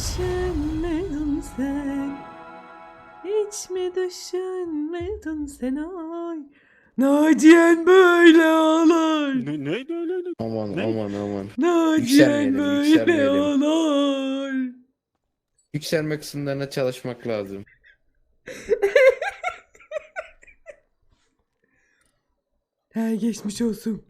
düşünmedin sen? Hiç mi düşünmedin sen ay? Naciyen böyle ağlar. Ne ne ne ne ne? Aman Ne? aman aman. Naciyen Yükselmeyelim, böyle yükselmeyelim. ağlar. Yükselme kısımlarına çalışmak lazım. He geçmiş olsun.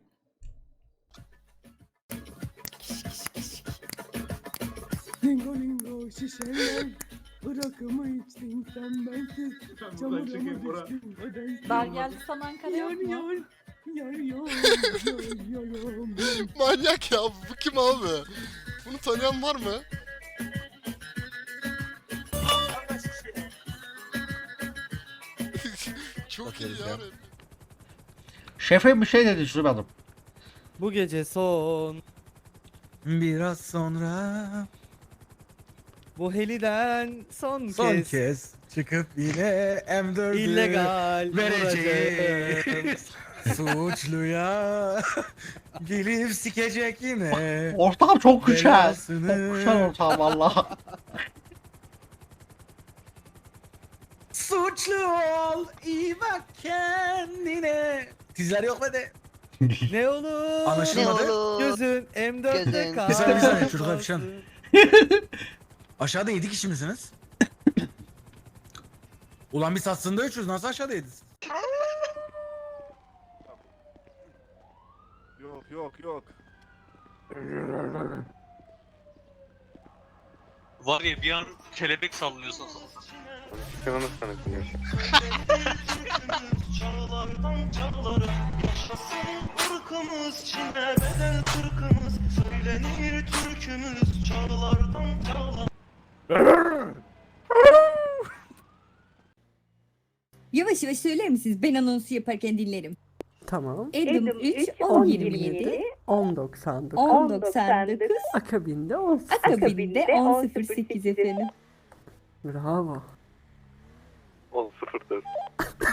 Bırakımı içtin sen bensiz Çamura mı düştün ödensiz Dar geldi sana Ankara Yar yok mu? yar Yar yar Yar yar yar Manyak ya bu kim abi? Bunu tanıyan var mı? Çok iyi ya. Şefim bir şey dedi duymadım. Bu gece son Biraz sonra bu heliden son, son kez, kez, çıkıp yine M4'ü illegal vereceğiz. vuracağım. Suçluya gelip sikecek yine. Ortağım çok güzel. Belasını. Çok güzel ortağım valla. Suçlu ol, iyi bak kendine. Tizler yok be de. ne olur Anlaşılmadı. gözün M4'te Gözün. kalsın. Bir saniye, bir saniye, çocuklar bir şey Aşağıda 7 kişi misiniz? Ulan biz aslında 300 nasıl aşağıda 7? Yok yok yok. Var ya bir an kelebek sallıyorsun. Çağlardan çağlara yaşasın ırkımız Çin'e bedel Türk'ümüz Söylenir Türk'ümüz Çağlardan çağlara Yavaş yavaş söyler misiniz? Ben anonsu yaparken dinlerim. Tamam Edim 3, 10, 27, 10.99 10, 99, Akabinde 10 akabinde 10, 08 efendim. Bravo 10.04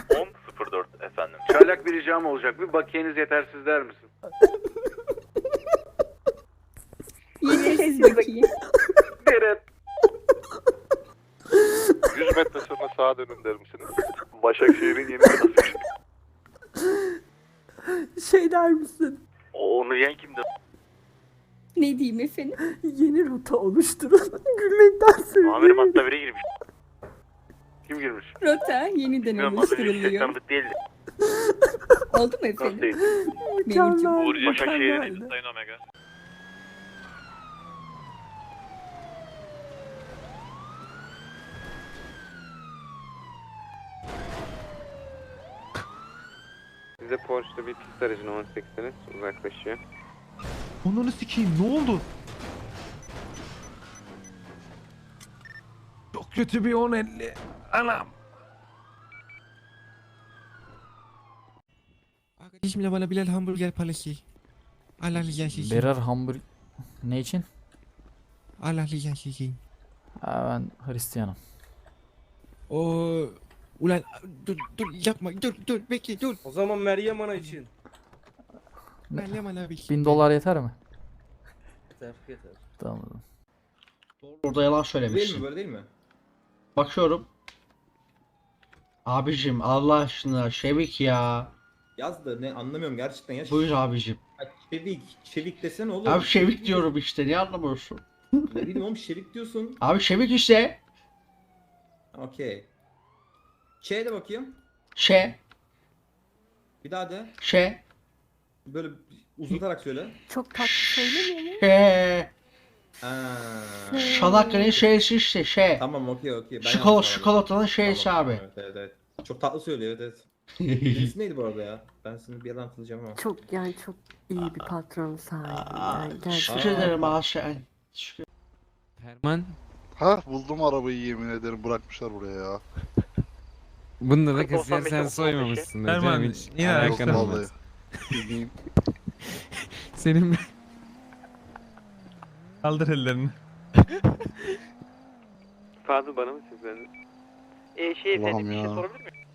10.04 efendim Çaylak bir ricam olacak. Bir bakiyeniz yetersiz der misin? Yetersiz bakayım. Evet. 100 metre sonra sağa dönün der misiniz? Başakşehir'in yeni binası. Şey der misin Onu yiyen kimdi? Ne diyeyim efendim? Yeni rota oluşturun Gülmekten söyleyeyim Amirim hatta biri girmiş Kim girmiş? Rota yeniden Bilmiyorum az önce yüksek oluşturuluyor. tanıdık değildi Oldu mu Nasıl efendim? değil? Mükemmel Başakşehir'in mükemmel. Sayın Omega Size Porsche'da bir pist aracına 18'siniz. Uzaklaşıyor. Onunu sikeyim ne oldu? Çok kötü bir 10.50. Anam. Arkadaşımla bana birer hamburger parası. Allah rızası için. Birer hamburg... Ne için? Allah rızası için. Ha, ben Hristiyanım. O ulan dur dur yapma dur dur bekle dur. O zaman Meryem Ana için. Meryem abi. Bin dolar yeter mi? Yeter, yeter. Tamam. Orada yalan söylemişsin. böyle değil mi? Bakıyorum. Abicim Allah aşkına Şevik ya. Yaz da ne anlamıyorum gerçekten ya. Buyur abicim. Çevik, çevik desene oğlum. Abi Şevik diyorum işte niye anlamıyorsun? Ne bileyim oğlum şerik diyorsun. Abi Şevik işte. Okey. Ç de bakayım. Şe. Bir daha de. Şe. Böyle uzatarak söyle. Çok tatlı söylemiyor mu? Şe. Aa. Şanakkale'nin şeysi işte şey. Tamam okey okey. Ben Şokola, anladım. çikolatanın şeysi Tamam, abi. Evet evet evet. Çok tatlı söylüyor evet evet. Birisi neydi bu arada ya? Ben seni bir yerden hatırlayacağım ama. Çok yani çok iyi bir patron sahibi yani Teşekkür gerçekten. ederim Ayşe. Herman Ha buldum arabayı yemin ederim bırakmışlar buraya ya. Bunları kasiyer sen soymamışsın. Erman, yine Yok vallahi. Bildiğin Senin kaldır ellerini. Fazla bana mı sizden? Ee, şey efendim Allah'ım bir şey ya. sorabilir miyim?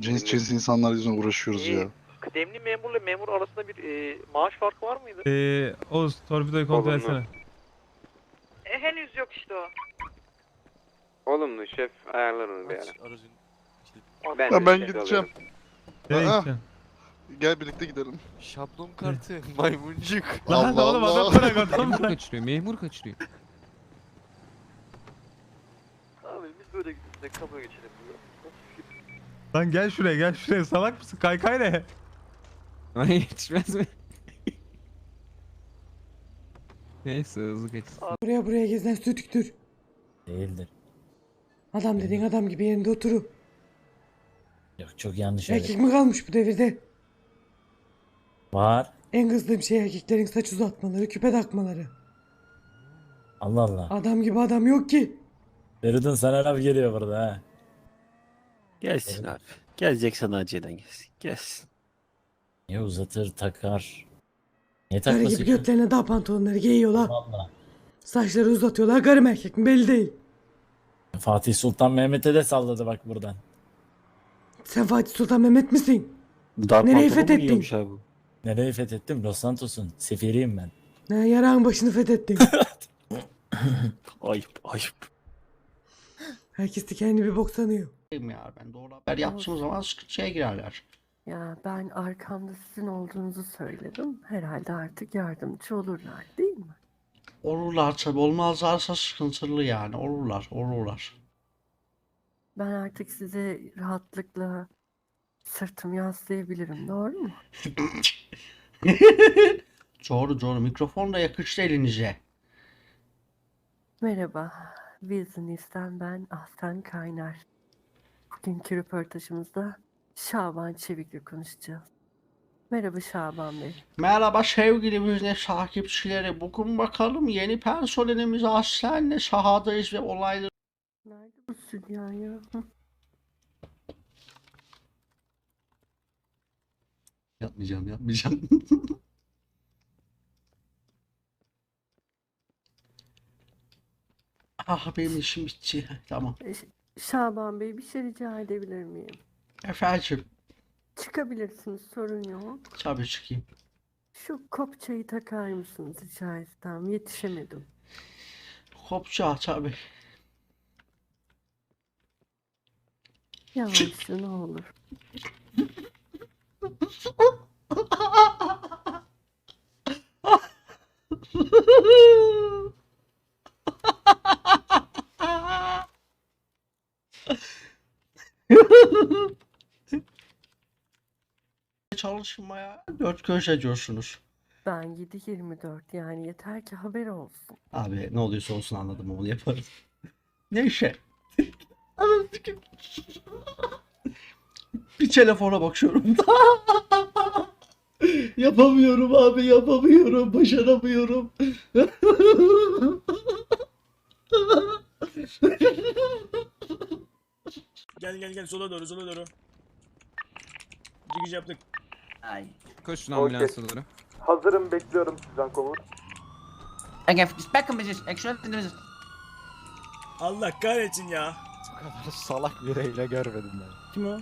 cins cins insanlar yüzünden uğraşıyoruz ya. Kıdemli memurla memur arasında bir e, maaş farkı var mıydı? Ee, Oğuz torpidoyu kontrol etsene. henüz yok işte o. Olumlu şef ayarlar onu bir ara. Aracın. Ben, Ha, de ben gideceğim. alıyorum. Nereye Aa. gideceksin? Gel birlikte gidelim. Şablon kartı. Maymuncuk. Lan Allah oğlum Allah. adam bırak adam Memur bırak. kaçırıyor, memur kaçırıyor. Abi biz böyle gidip kapıya geçelim. Lan gel şuraya gel şuraya salak mısın? Kaykay ne? Ay yetişmez mi? Neyse hızlı geçsin. Buraya buraya gezen sütüktür. Değildir. Adam dediğin adam gibi yerinde oturup. Yok çok yanlış Erkek mi kalmış bu devirde? Var. En kızdığım şey erkeklerin saç uzatmaları, küpe takmaları. Allah Allah. Adam gibi adam yok ki. Feridun sana laf geliyor burada ha. Gelsin abi. Gelecek sanayiciden gelsin. Gelsin. Niye uzatır takar? Niye Karı takması gibi ki? götlerine daha pantolonları giyiyorlar. Valla. Saçları uzatıyorlar. Mı erkek mi belli değil. Fatih Sultan Mehmet'e de salladı bak buradan. Sen Fatih Sultan Mehmet misin? Dar Nereyi pantolon mu fethettin? giyiyormuş abi bu? Nereyi fethettim? Los Santos'un. Sefiriyim ben. Ha, yarağın başını fethettin. Ayıp ayıp. Herkes de kendi bir bok sanıyor. Ya ben doğru haber yaptığım zaman sıkıntıya girerler. Ya ben arkamda sizin olduğunuzu söyledim. Herhalde artık yardımcı olurlar değil mi? Olurlar tabi olmazlarsa sıkıntılı yani olurlar olurlar. Ben artık size rahatlıkla sırtımı yaslayabilirim doğru mu? doğru doğru mikrofon da yakıştı elinize. Merhaba. Business'ten ben Ahsen Kaynar. Bugünkü röportajımızda Şaban Çevik'le konuşacağız. Merhaba Şaban Bey. Merhaba sevgili biznes takipçileri. Bugün bakalım yeni personelimiz Aslen'le sahadayız ve olayları Sülyan ya? Hı? yapmayacağım yapmayacağım. ah benim işim bitti. Tamam. Ş- Şaban Bey bir şey rica edebilir miyim? Efendim Çıkabilirsiniz sorun yok. tabii çıkayım. Şu kopçayı takar mısınız rica etsem? Yetişemedim. Kopça tabii. Yavaşça ne olur. Çalışmaya dört köşe ediyorsunuz. Ben 7-24 yani yeter ki haber olsun. Abi ne oluyorsa olsun anladım onu yaparız. Neyse. Bir telefona bakıyorum. yapamıyorum abi yapamıyorum. Başaramıyorum. Gel gel gel sola doğru sola doğru. Çıkış yaptık. Koşun ambulansa doğru. Hazırım bekliyorum sizden komut. Allah kahretsin ya. Bu kadar salak bir eyle görmedim ben. Kim o?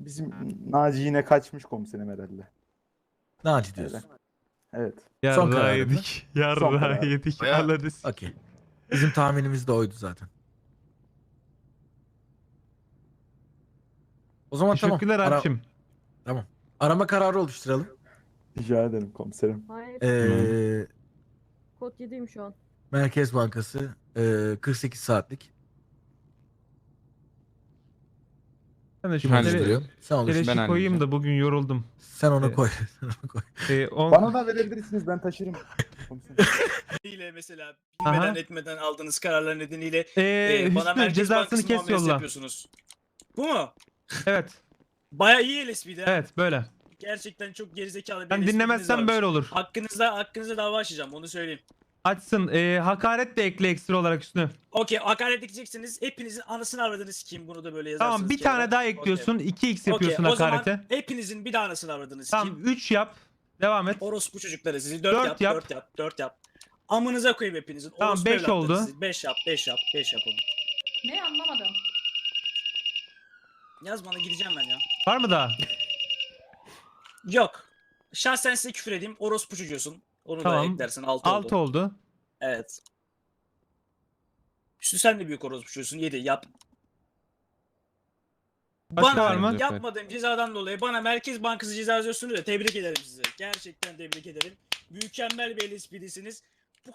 Bizim Naci yine kaçmış komiserim herhalde. Naci diyorsun. Evet. Son karar karar mı? yedik. Son Yarra karar. yedik. Anladınız. Okey. Bizim tahminimiz de oydu zaten. O zaman tamam. Teşekkürler Ara- abicim. Tamam. Arama kararı oluşturalım. Rica ederim komiserim. Hayır. Ee, Kod 7'yim şu an. Merkez Bankası ee, 48 saatlik. Ben de Kim şu oluşturuyor? Sen. Keleşi Ben koyayım da bugün yoruldum. Sen onu koy. Sen onu koy. Ee, on... Bana da verebilirsiniz ben taşırım. İle mesela Aha. bilmeden etmeden aldığınız kararlar nedeniyle Ee, e, bana Hüsnü Merkez cezasını Bankası kes muamelesi yolla. yapıyorsunuz. Bu mu? Evet. Baya iyi LSP'di ha. Evet böyle. Gerçekten çok gerizekalı bir Ben LSP'niz dinlemezsem varmış. böyle olur. Hakkınızda hakkınızda dava açacağım onu söyleyeyim. Açsın. Ee, hakaret de ekle ekstra olarak üstüne. Okey hakaret edeceksiniz. Hepinizin anasını avradınız kim bunu da böyle yazarsınız. Tamam bir kenara. tane daha ekliyorsun. 2x Okey, yapıyorsun o zaman hakarete. hepinizin bir daha anasını avradınız Tamam kim? 3 yap. Devam et. Orospu çocukları sizi 4, Dört yap, yap. 4 yap, 4 yap. Amınıza koyayım hepinizin. Tamam, Orospu beş evlatları oldu. sizi. 5 yap, 5 yap, 5 yap onu. Ne anlamadım. Yaz bana gideceğim ben ya. Var mı daha? Yok. Şahsen size küfür edeyim. Orospu çocuğusun. Onu Tamam. da eklersin 6 oldu. 6 oldu. Evet. Üstü sen de büyük horoz puşuyorsun 7 yap. Başka bana var mı? yapmadığım cezadan dolayı bana Merkez Bankası ceza yazıyorsunuz da tebrik ederim sizi. Gerçekten tebrik ederim. Mükemmel bir esprisiniz. Bu